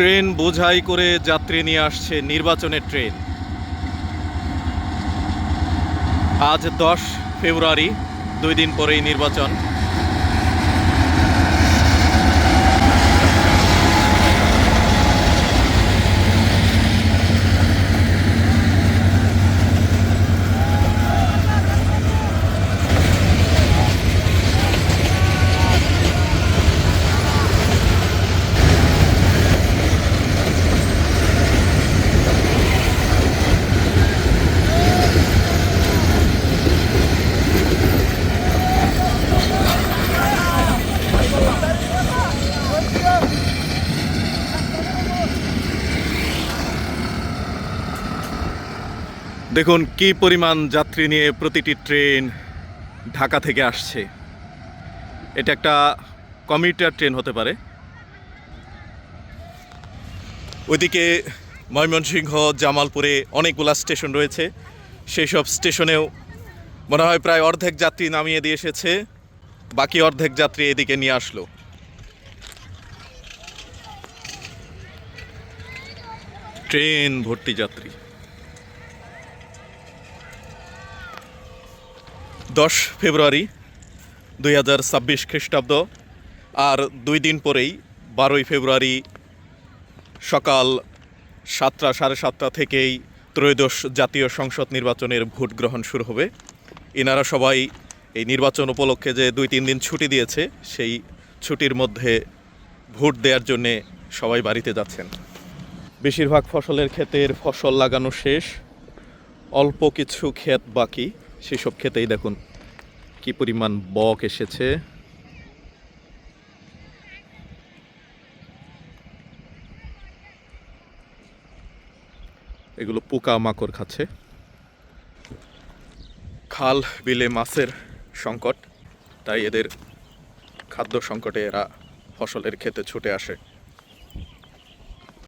Train বোঝাই করে যাত্রী নিয়ে আসছে নির্বাচনের ট্রেন। আজ দশ ফেব্রুয়ারি, দুই দিন পরেই নির্বাচন। দেখুন, কি পরিমাণ যাত্রী নিয়ে প্রতিটি ট্রেন ঢাকা থেকে আসছে। এটা একটা কমিউটার ট্রেন হতে পারে। ওইদিকে ময়মনসিংহ, জামালপুরে অনেকগুলা স্টেশন রয়েছে। সেই সব স্টেশনেও মনে হয় প্রায় অর্ধেক যাত্রী নামিয়ে দিয়ে এসেছে। বাকি অর্ধেক যাত্রী এদিকে নিয়ে আসলো। ট্রেন ভর্তি যাত্রী। দশ ফেব্রুয়ারি দুই হাজার ছাব্বিশ খ্রিস্টাব্দ আর দুই দিন পরেই বারোই ফেব্রুয়ারি সকাল সাতটা, সাড়ে সাতটা থেকেই ত্রয়োদশ জাতীয় সংসদ নির্বাচনের ভোট গ্রহণ শুরু হবে। এনারা সবাই এই নির্বাচন উপলক্ষে যে দুই, তিন দিন ছুটি দিয়েছে, সেই ছুটির মধ্যে ভোট দেওয়ার জন্যে সবাই বাড়িতে যাচ্ছেন। বেশিরভাগ ফসলের ক্ষেতের ফসল লাগানো শেষ, অল্প কিছু ক্ষেত বাকি, সেসব ক্ষেতেই দেখুন কি পরিমাণ বক এসেছে? এগুলো পোকা মাকড় খাচ্ছে। খাল, বিলে মাছের সংকট, তাই এদের খাদ্য সংকটে এরা ফসলের ক্ষেতে ছুটে আসে।